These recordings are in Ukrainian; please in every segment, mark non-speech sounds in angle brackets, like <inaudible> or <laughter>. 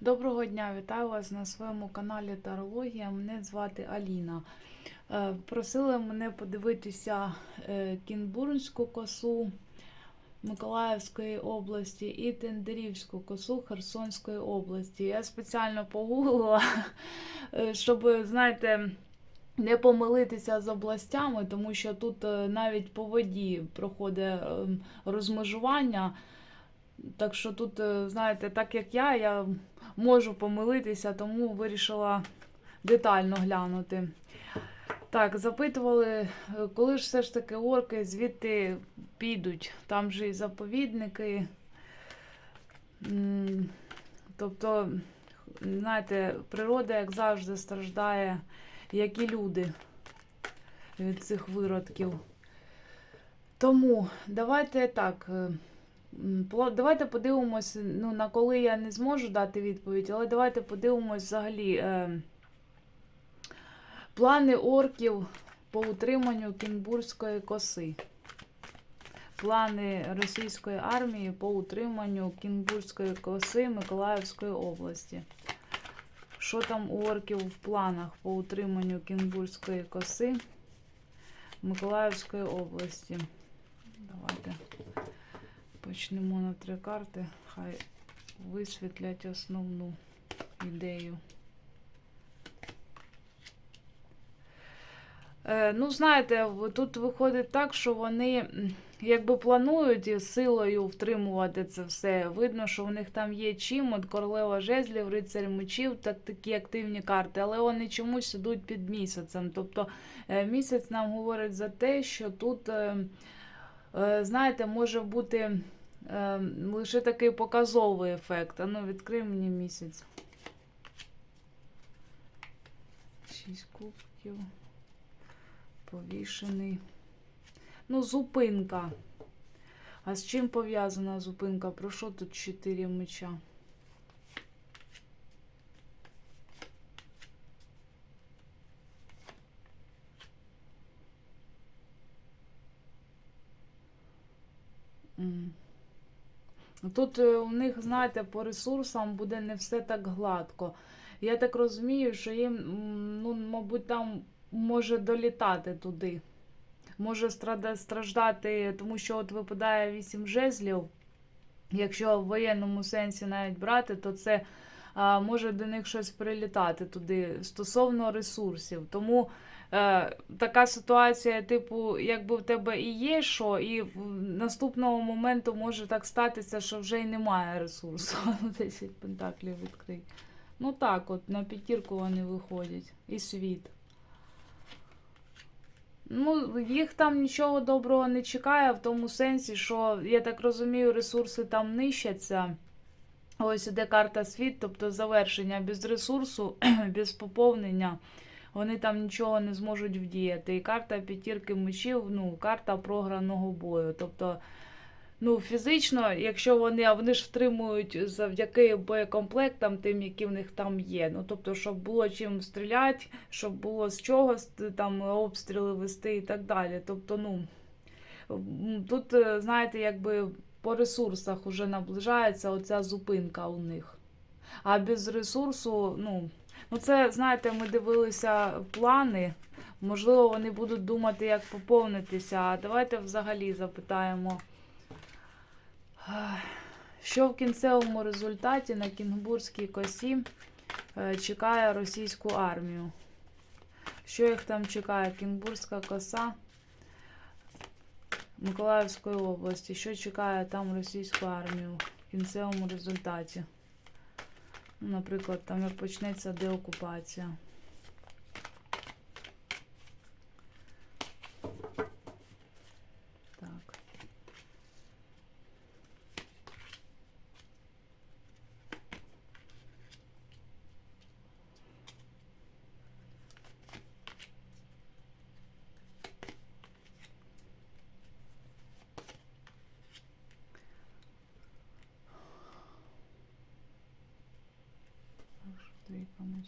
Доброго дня, вітаю вас на своєму каналі Тарологія. Мене звати Аліна. Е, Просили мене подивитися е, Кінбурнську косу Миколаївської області і Тендерівську косу Херсонської області. Я спеціально погуглила, е, щоб, знаєте, не помилитися з областями, тому що тут навіть по воді проходить е, розмежування. Так що тут, е, знаєте, так як я, я можу помилитися, тому вирішила детально глянути. Так, запитували, е, коли ж все ж таки орки звідти підуть. Там же і заповідники. Тобто, знаєте, природа, як завжди, страждає, як і люди від цих виродків. Тому давайте так. Давайте подивимось, ну, на коли я не зможу дати відповідь, але давайте подивимось взагалі е, плани орків по утриманню Кінбурзької коси. Плани російської армії по утриманню Кінбурзької коси Миколаївської області. Що там у орків в планах по утриманню Кінбурзької коси Миколаївської області? Давайте. Почнемо на три карти. Хай висвітлять основну ідею. Е, ну, знаєте, тут виходить так, що вони якби планують силою втримувати це все. Видно, що в них там є чим. От королева жезлів, рицарь мечів, так такі активні карти, але вони чомусь ідуть під місяцем. Тобто е, місяць нам говорить за те, що тут. е, Е, Знаєте, може бути е, лише такий показовий ефект. Ану, ну, відкрий мені місяць. Шість кубків. Повішений. Ну, зупинка. А з чим пов'язана зупинка? Про що тут чотири меча? Тут е, у них, знаєте, по ресурсам буде не все так гладко. Я так розумію, що їм, ну, мабуть, там може долітати туди. Може страждати, тому що от випадає вісім жезлів. Якщо в воєнному сенсі навіть брати, то це а, може до них щось прилітати туди стосовно ресурсів. Тому е, така ситуація, типу, якби в тебе і є що, і в наступного моменту може так статися, що вже й немає ресурсу. <laughs> 10 пентаклів відкрий. Ну так, от на п'ятірку вони виходять. І світ. Ну, їх там нічого доброго не чекає, в тому сенсі, що, я так розумію, ресурси там нищаться. Ось іде карта світ, тобто завершення без ресурсу, <clears throat> без поповнення. Вони там нічого не зможуть вдіяти. І карта п'ятірки мечів, ну, карта програного бою. Тобто, ну, фізично, якщо вони, а вони ж втримують завдяки боєкомплектам, тим, які в них там є. Ну, тобто, щоб було чим стріляти, щоб було з чого там обстріли вести і так далі. Тобто, ну, тут, е, знаєте, якби по ресурсах вже наближається оця зупинка у них. А без ресурсу, ну, ну це, знаєте, ми дивилися плани. Можливо, вони будуть думати, як поповнитися. А давайте взагалі запитаємо, що в кінцевому результаті на Кінгбурзькій косі е, чекає російську армію. Що їх там чекає? Кінгбурзька коса Миколаївської області. Що чекає там російську армію в кінцевому результаті? Наприклад, там як почнеться деокупація. Так.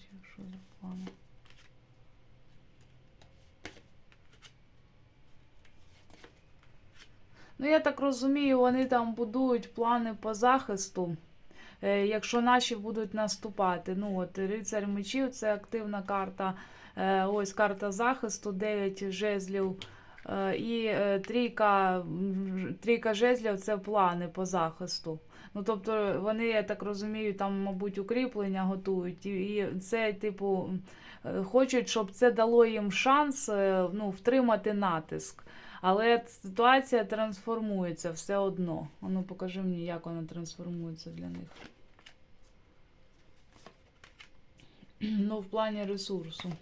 Мечів, що за плани? Ну, я так розумію, вони там будують плани по захисту. е, якщо наші будуть наступати. Ну от Рицарь мечів це активна карта. Е, Ось карта захисту, 9 жезлів. Е, І е, трійка, трійка жезлів це плани по захисту. Ну, тобто вони, я так розумію, там, мабуть, укріплення готують. І, це, типу, е, хочуть, щоб це дало їм шанс ну, втримати натиск. Але ситуація трансформується все одно. Ну, покажи мені, як вона трансформується для них. Ну, в плані ресурсу.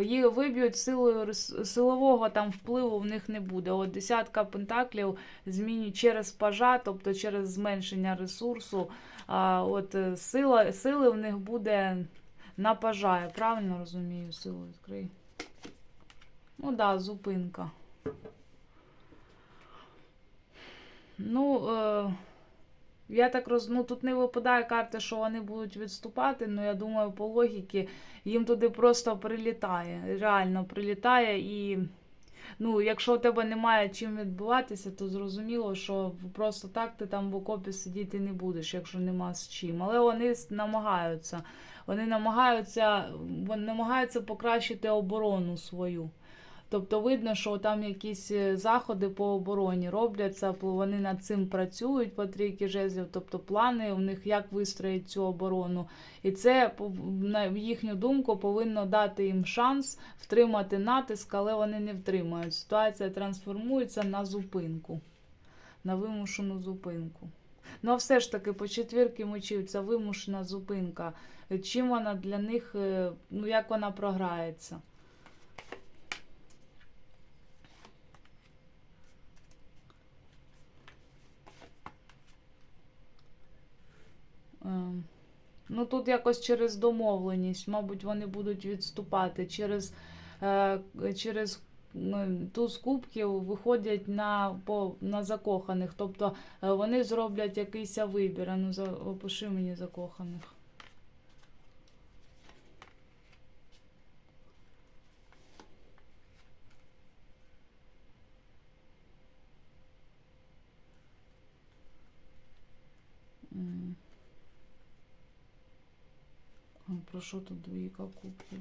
Її виб'ють силою силового там впливу в них не буде. От десятка пентаклів змінюють через пажа, тобто через зменшення ресурсу. А от е, сила, сили в них буде на пажа. Я правильно розумію, силу відкрий. Ну так, да, зупинка. Ну, е, я так роз... ну, тут не випадає карти, що вони будуть відступати, але я думаю, по логіки їм туди просто прилітає. Реально прилітає і. Ну, якщо у тебе немає чим відбуватися, то зрозуміло, що просто так ти там в окопі сидіти не будеш, якщо нема з чим. Але вони намагаються. Вони намагаються, вони намагаються покращити оборону свою. Тобто видно, що там якісь е, заходи по обороні робляться, вони над цим працюють по трійки жезлів, тобто плани у них як вистроїть цю оборону. І це, на їхню думку, повинно дати їм шанс втримати натиск, але вони не втримають. Ситуація трансформується на зупинку, на вимушену зупинку. Ну, а все ж таки, по четвірки мечів це вимушена зупинка. Чим вона для них, е, ну як вона програється? Ну, тут якось через домовленість, мабуть, вони будуть відступати. Через, е, через м, туз кубків виходять на, по, на закоханих. Тобто е, вони зроблять якийсь вибір. Ну, за, опиши мені закоханих. М. А Про тут двійка кубків?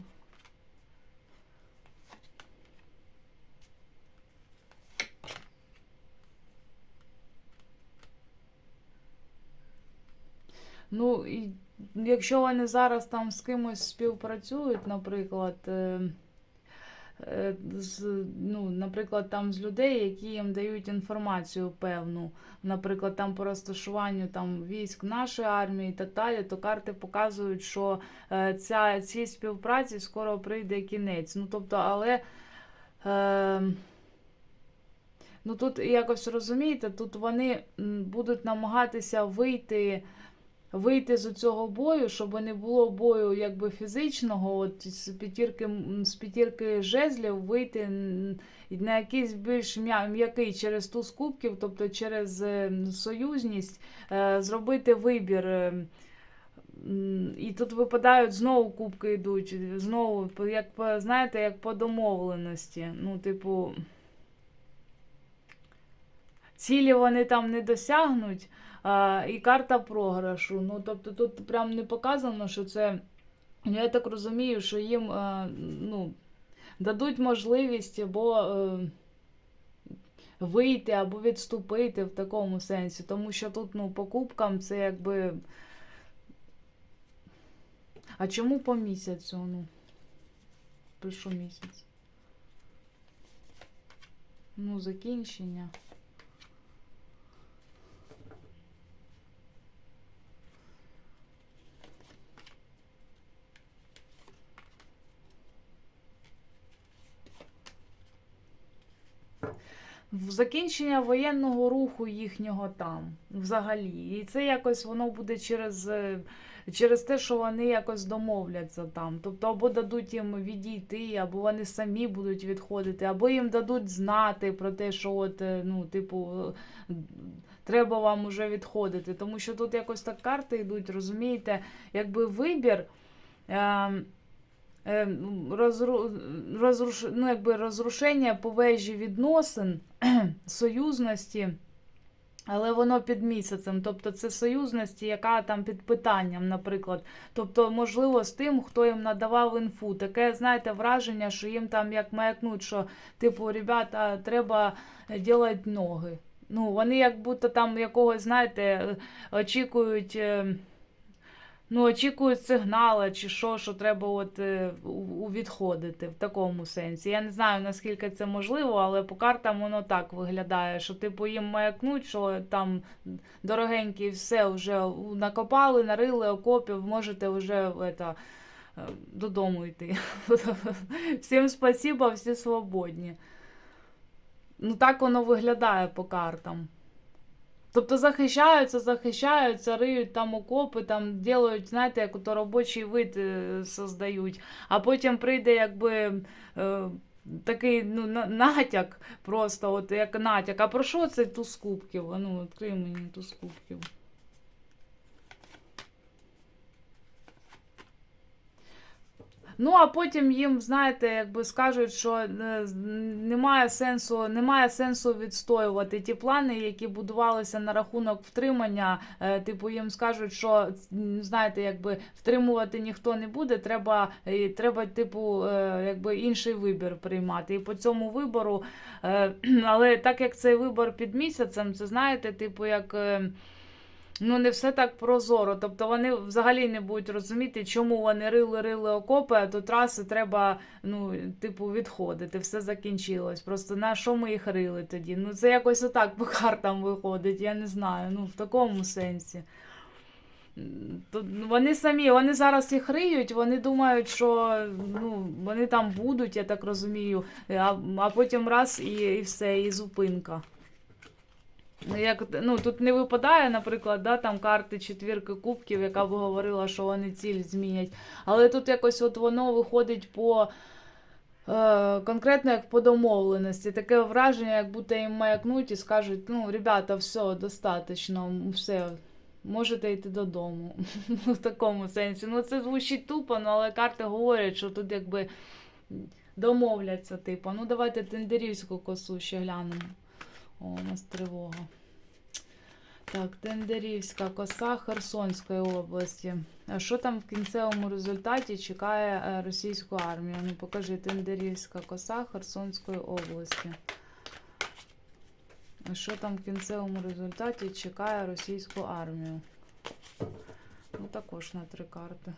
Ну, і якщо вони зараз там з кимось співпрацюють, наприклад, е, з, ну, наприклад, там з людей, які їм дають інформацію певну, наприклад, там по розташуванню там, військ нашої армії і так далі, то карти показують, що е, ця, цій співпраці скоро прийде кінець. Ну, тобто, але. Е, Ну тут якось розумієте, тут вони будуть намагатися вийти, вийти з цього бою, щоб не було бою якби фізичного, от з п'ятірки, з п'ятірки жезлів вийти на якийсь більш м'який через туз кубків, тобто через е, союзність, е, зробити вибір. е, І тут випадають знову кубки йдуть, знову, як знаєте, як по домовленості. Ну, типу. Цілі вони там не досягнуть, а, і карта програшу. Ну, тобто тут прям не показано, що це. ну, Я так розумію, що їм е, ну, дадуть можливість або е, вийти, або відступити в такому сенсі. Тому що тут ну, по кубкам це якби. А чому по місяцю? Ну, пишу місяць. Ну, закінчення. в закінчення воєнного руху їхнього там взагалі. І це якось воно буде через, е, через те, що вони якось домовляться там. Тобто, або дадуть їм відійти, або вони самі будуть відходити, або їм дадуть знати про те, що от, е, ну, типу, е, треба вам уже відходити. Тому що тут якось так карти йдуть, розумієте, якби вибір. Е, розру, розруш, ну, якби розрушення по вежі відносин, <clears throat> союзності Але воно під місяцем, тобто це союзності, яка там під питанням, наприклад. Тобто, можливо, з тим, хто їм надавав інфу. Таке, знаєте, враження, що їм там як маякнуть, що, типу, ребята, треба робити ноги. Ну, вони як будто там якогось, знаєте, очікують. Ну, очікують сигнала чи що, що треба от е, відходити в такому сенсі. Я не знаю, наскільки це можливо, але по картам воно так виглядає, що типу їм маякнуть, що там дорогенькі, все вже накопали, нарили окопів, можете вже это, е, додому йти. <laughs> Всім спасіба, всі свободні. Ну, так воно виглядає по картам. Тобто захищаються, захищаються, риють там окопи, там ділають, знаєте, як ото робочий вид е, создають. А потім прийде якби е, такий ну, натяк, просто от як натяк. А про що це туз кубків? А Ну, відкрий мені туз кубків. Ну, а потім їм, знаєте, якби скажуть, що е, немає сенсу, немає сенсу відстоювати ті плани, які будувалися на рахунок втримання. Е, Типу, їм скажуть, що знаєте, якби втримувати ніхто не буде, треба, е, треба, типу, е, якби інший вибір приймати. І по цьому вибору, <clears throat> але так як цей вибор під місяцем, це знаєте, типу, як. Ну, не все так прозоро. Тобто вони взагалі не будуть розуміти, чому вони рили-рили окопи, а до траси треба, ну, типу, відходити. Все закінчилось. Просто на що ми їх рили тоді? Ну, це якось отак по картам виходить, я не знаю. Ну, в такому сенсі. То вони самі, вони зараз їх риють, вони думають, що ну, вони там будуть, я так розумію, а, а потім раз і, і все, і зупинка. Ну, Як, ну, тут не випадає, наприклад, да, там карти четвірки кубків, яка б говорила, що вони ціль змінять. Але тут якось от воно виходить по е, конкретно як по домовленості. Таке враження, як будто їм маякнуть і скажуть, ну, ребята, все, достатньо, все. Можете йти додому. <laughs> в такому сенсі. Ну, це звучить тупо, ну, але карти говорять, що тут якби домовляться, типу. Ну, давайте тендерівську косу ще глянемо. О, у нас тривога. Так, Тендерівська коса Херсонської області. А що там в кінцевому результаті чекає е, російську армію? Ну, покажи Тендерівська коса Херсонської області. А що там в кінцевому результаті чекає російську армію? Ну, також на три карти.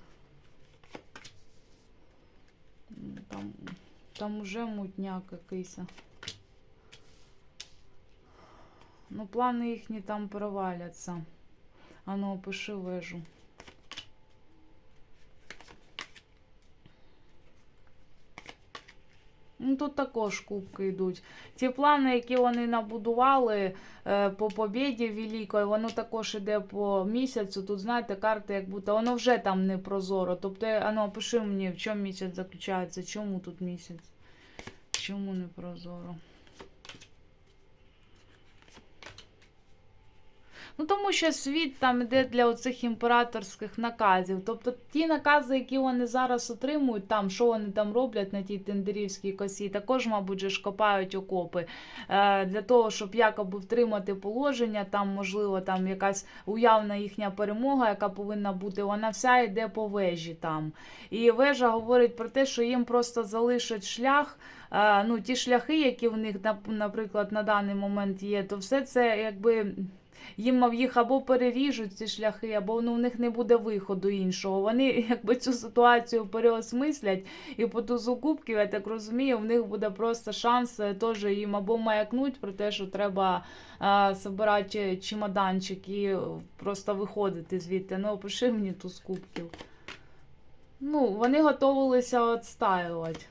Там, там уже мутняк якийсь. Ну, плани їхні там проваляться. Ану, опиши вежу. Ну, тут також кубки йдуть. Ті плани, які вони набудували е, по побєді великої, воно також іде по місяцю. Тут, знаєте, карти, як будто воно вже там не прозоро. Тобто, ану, опиши мені, в чому місяць заключається, чому тут місяць? Чому не прозоро? Ну, тому що світ там іде для оцих імператорських наказів. Тобто ті накази, які вони зараз отримують, там, що вони там роблять на тій тендерівській косі, також, мабуть, же ж копають окопи е, для того, щоб якоби втримати положення, там, можливо, там якась уявна їхня перемога, яка повинна бути, вона вся йде по вежі там. І вежа говорить про те, що їм просто залишать шлях. е, Ну, ті шляхи, які в них, наприклад, на даний момент є, то все це якби їм мав їх або переріжуть ці шляхи, або ну, у них не буде виходу іншого. Вони <laughs> якби цю ситуацію переосмислять, і по тузу кубків, я так розумію, в них буде просто шанс е, теж їм або маякнуть про те, що треба збирати чемоданчик і е, просто виходити звідти. Ну, опиши мені туз кубків. Ну, вони готувалися відстаювати.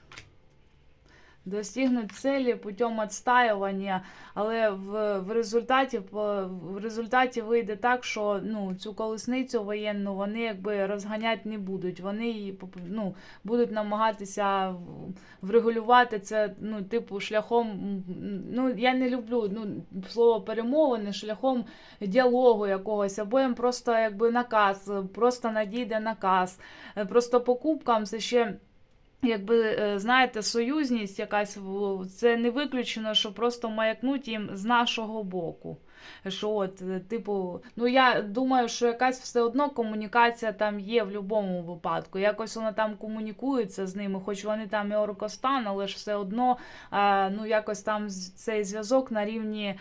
Достигнуть цілі путем відстаювання, але в, в, результаті, в результаті вийде так, що ну, цю колесницю воєнну вони якби розганяти не будуть. Вони її ну, будуть намагатися врегулювати це, ну, типу, шляхом. Ну, я не люблю ну, слово перемовини, шляхом діалогу якогось, або їм просто якби наказ, просто надійде наказ. Е, Просто покупкам це ще. Якби е, знаєте, союзність якась це не виключено, що просто маякнуть їм з нашого боку. Що от, е, типу, ну я думаю, що якась все одно комунікація там є в будь-якому випадку. Якось вона там комунікується з ними, хоч вони там і Оркостан, але ж все одно е, ну якось там цей зв'язок на рівні.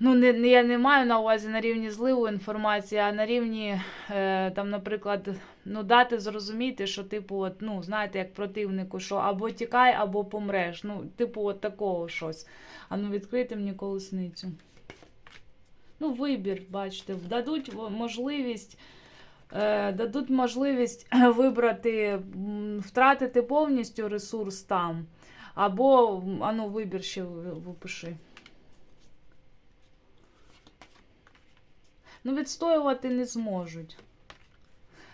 Ну, не, я не маю на увазі на рівні зливу інформації, а на рівні, е, там, наприклад, ну, дати зрозуміти, що, типу, от, ну, знаєте, як противнику, що або тікай, або помреш. Ну, типу, от такого щось. А ну, відкрити мені колесницю. Ну, вибір, бачите, дадуть можливість. Е, дадуть можливість <clears throat> вибрати, втратити повністю ресурс там. Або, м, а ну, вибір ще випиши. Ну, відстоювати не зможуть.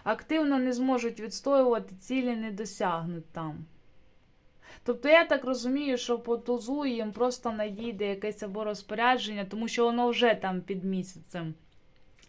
Активно не зможуть відстоювати, цілі не досягнуть там. Тобто я так розумію, що по тузу їм просто надійде якесь або розпорядження, тому що воно вже там під місяцем.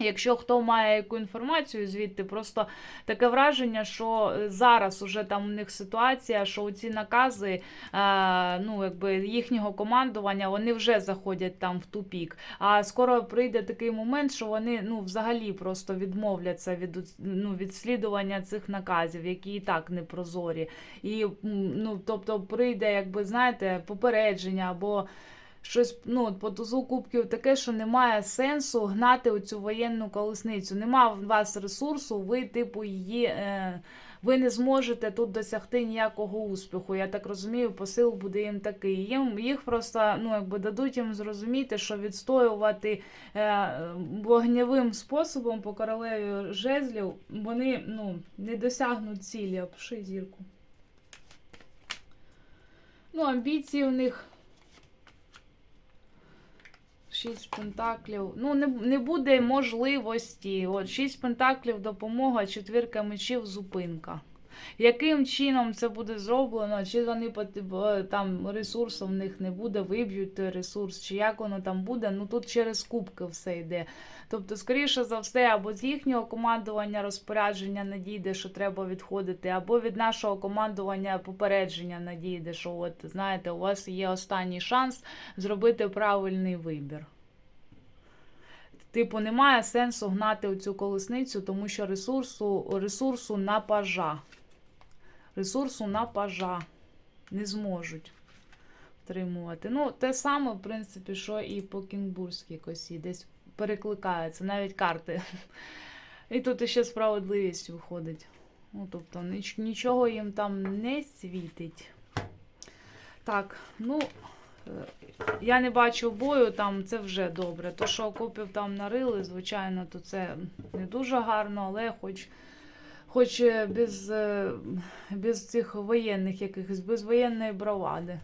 Якщо хто має яку інформацію звідти, просто таке враження, що е, зараз уже там у них ситуація, що ці накази е, ну, якби їхнього командування вони вже заходять там в тупік. А скоро прийде такий момент, що вони ну, взагалі просто відмовляться від, ну, від слідування цих наказів, які і так не прозорі. І ну, тобто прийде, якби знаєте, попередження або щось ну, по тузу кубків таке, що немає сенсу гнати оцю воєнну колесницю. Нема в вас ресурсу, ви, типу, її. Е, ви не зможете тут досягти ніякого успіху. Я так розумію, посил буде їм такий. Їм їх просто ну якби дадуть їм зрозуміти, що відстоювати е, вогневим способом по королеві жезлів вони ну не досягнуть цілі. Опиши зірку. Ну, амбіції у них. Шість пентаклів. Ну, не, не буде можливості. От, шість пентаклів допомога, четвірка мечів зупинка. Яким чином це буде зроблено? Чи вони там ресурсу в них не буде, виб'ють той ресурс, чи як воно там буде? Ну тут через кубки все йде. Тобто, скоріше за все, або з їхнього командування розпорядження надійде, що треба відходити, або від нашого командування попередження надійде, що от знаєте, у вас є останній шанс зробити правильний вибір. Типу, немає сенсу гнати оцю колесницю, тому що ресурсу, ресурсу на пажа. Ресурсу на пажа не зможуть втримувати. Ну, те саме, в принципі, що і по кінгбурзькій косі. Десь перекликається, навіть карти. І тут іще справедливість виходить. Ну, тобто, ніч- нічого їм там не світить. Так, ну. е, я не бачу бою, там це вже добре. То, що окопів там нарили, звичайно, то це не дуже гарно, але хоч, хоч е, без, е, без цих воєнних якихось, без воєнної бравади.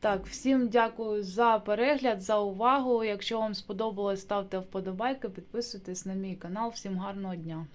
Так, всім дякую за перегляд, за увагу. Якщо вам сподобалось, ставте вподобайки, підписуйтесь на мій канал. Всім гарного дня!